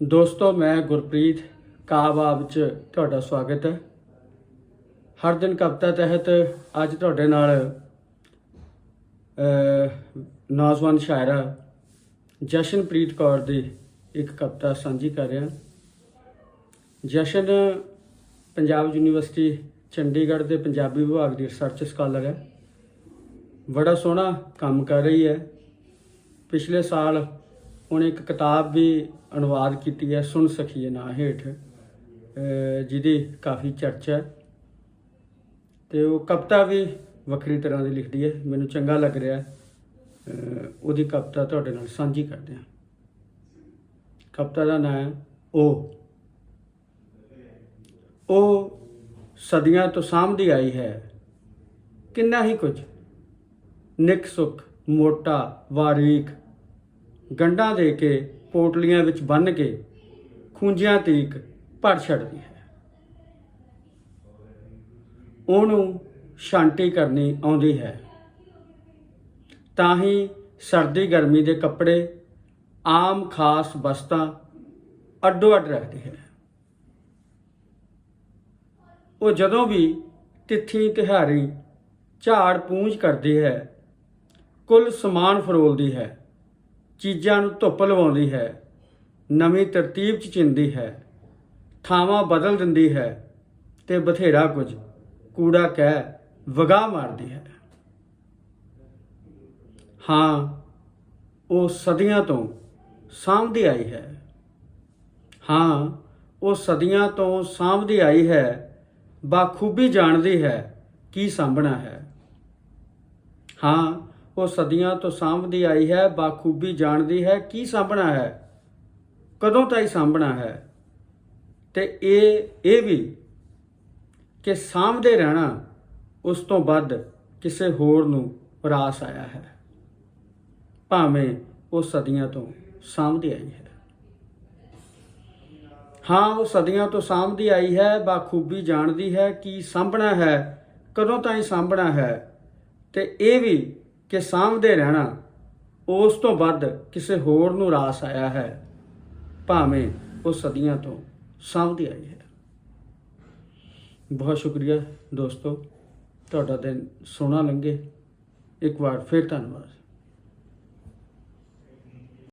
ਦੋਸਤੋ, ਮੈਂ ਗੁਰਪ੍ਰੀਤ ਕਾਬਾਬ ਚ ਤੁਹਾਡਾ ਸਵਾਗਤ ਹੈ। ਹਰ ਦਿਨ ਕਵਿਤਾ ਤਹਿਤ ਅੱਜ ਤੁਹਾਡੇ ਨਾਲ ਨੌਜਵਾਨ ਸ਼ਾਇਰਾ ਜਸ਼ਨਪ੍ਰੀਤ ਕੌਰ ਦੀ ਇੱਕ ਕਵਿਤਾ ਸਾਂਝੀ ਕਰ ਰਿਹਾ। ਜਸ਼ਨ ਪੰਜਾਬ ਯੂਨੀਵਰਸਿਟੀ ਚੰਡੀਗੜ੍ਹ ਦੇ ਪੰਜਾਬੀ ਵਿਭਾਗ ਦੀ ਰਿਸਰਚ ਸਕਾਲਰ ਹੈ। ਬੜਾ ਸੋਹਣਾ ਕੰਮ ਕਰ ਰਹੀ ਹੈ। ਪਿਛਲੇ ਸਾਲ ਉਹਨੇ ਇੱਕ ਕਿਤਾਬ ਵੀ ਅਨੁਵਾਦ ਕੀਤੀ ਹੈ, ਸੁਣ ਸਖੀਏ ਨਾਂ ਹੇਠ। ਜਿਹਦੀ ਕਾਫੀ ਚਰਚਾ ਹੈ। ਤੇ ਉਹ ਕਵਿਤਾ ਵੀ ਵੱਖਰੀ ਤਰ੍ਹਾਂ ਦੀ ਲਿਖਦੀ ਹੈ। ਮੈਨੂੰ ਚੰਗਾ ਲੱਗ ਰਿਹਾ ਉਹਦੀ ਕਵਿਤਾ ਤੁਹਾਡੇ ਨਾਲ ਸਾਂਝੀ ਕਰਦੇ ਹਾਂ। ਕਵਿਤਾ ਦਾ ਨਾਮ ਹੈ ਉਹ ਉਹ ਸਦੀਆਂ ਤੋਂ ਸਾਂਭਦੀ ਆਈ ਹੈ। ਕਿੰਨਾ ਹੀ ਕੁਝ। ਨਿਕ ਸੁਖ, ਮੋਟਾ, ਵਾਰੀਕ। ਗੰਢਾਂ ਦੇ ਕੇ ਪੋਟਲੀਆਂ ਵਿੱਚ ਬੰਨ ਕੇ ਖੂੰਜਿਆਂ ਤੀਕ ਭਰ ਛੱਡਦੀ ਹੈ। ਉਹਨੂੰ ਸ਼ਾਂਤੀ ਕਰਨੀ ਆਉਂਦੀ ਹੈ। ਤਾਂ ਹੀ ਸਰਦੀ ਗਰਮੀ ਦੇ ਕੱਪੜੇ ਆਮ ਖਾਸ ਵਸਤਾਂ ਅੱਡੋ ਅੱਡ ਰੱਖਦੀ ਹੈ। ਉਹ ਜਦੋਂ ਵੀ ਤਿੱਥੀ ਤਿਹਾਰੀ ਝਾੜ ਪੂੰਝ ਕਰਦੀ ਹੈ, ਕੁੱਲ ਸਮਾਨ ਫਰੋਲਦੀ ਹੈ। ਚੀਜ਼ਾਂ ਨੂੰ ਧੁੱਪ ਲਵਾਉਂਦੀ ਹੈ, ਨਵੀਂ ਤਰਤੀਬ ਚ ਚਿੰਦੀ ਹੈ, ਥਾਵਾਂ ਬਦਲ ਦਿੰਦੀ ਹੈ ਤੇ ਬਥੇਰਾ ਕੁਝ ਕੂੜਾ ਕਹਿ ਵਗਾ ਮਾਰਦੀ ਹੈ। ਹਾਂ, ਉਹ ਸਦੀਆਂ ਤੋਂ ਸਾਂਭਦੀ ਆਈ ਹੈ। ਹਾਂ, ਉਹ ਸਦੀਆਂ ਤੋਂ ਸਾਂਭਦੀ ਆਈ ਹੈ, ਬਾਖੂਬੀ ਜਾਣਦੀ ਹੈ ਕੀ ਸਾਂਭਣਾ ਹੈ। ਹਾਂ ਉਹ ਸਦੀਆਂ ਤੋਂ ਸਾਂਭਦੀ ਆਈ ਹੈ, ਬਾਖੂਬੀ ਜਾਣਦੀ ਹੈ, ਕੀ ਸਾਂਭਣਾ ਹੈ? ਕਦੋਂ ਤਾਈ ਸਾਂਭਣਾ ਹੈ? ਤੇ ਇਹ ਇਹ ਵੀ ਕਿ ਸਾਂਭਦੇ ਰਹਿਣਾ, ਉਸ ਤੋਂ ਵੱਧ ਕਿਸੇ ਹੋਰ ਨੂੰ ਰਾਸ ਆਇਆ ਹੈ। ਭਾਵੇਂ ਉਹ ਸਦੀਆਂ ਤੋਂ ਸਾਂਭਦੀ ਆਈ ਹੈ। ਹਾਂ, ਉਹ ਸਦੀਆਂ ਤੋਂ ਸਾਂਭਦੀ ਆਈ ਹੈ, ਬਾਖੂਬੀ ਜਾਣਦੀ ਹੈ, ਕੀ ਸਾਂਭਣਾ ਹੈ, ਕਦੋਂ ਤਾਈਂ ਸਾਂਭਣਾ ਹੈ? ਤੇ ਇਹ ਵੀ ਕਿ ਸਾਂਭਦੇ ਰਹਿਣਾ, ਉਸ ਤੋਂ ਵੱਧ ਕਿਸੇ ਹੋਰ ਨੂੰ ਰਾਸ ਆਇਆ ਹੈ, ਭਾਵੇਂ ਉਹ ਸਦੀਆਂ ਤੋਂ ਸਾਂਭਦੀ ਆਈ ਹੈ। ਬਹੁਤ ਸ਼ੁਕਰੀਆ ਦੋਸਤੋ, ਤੁਹਾਡਾ ਦਿਨ ਸੋਹਣਾ ਲੰਘੇ। ਇੱਕ ਵਾਰ ਫਿਰ ਧੰਨਵਾਦ।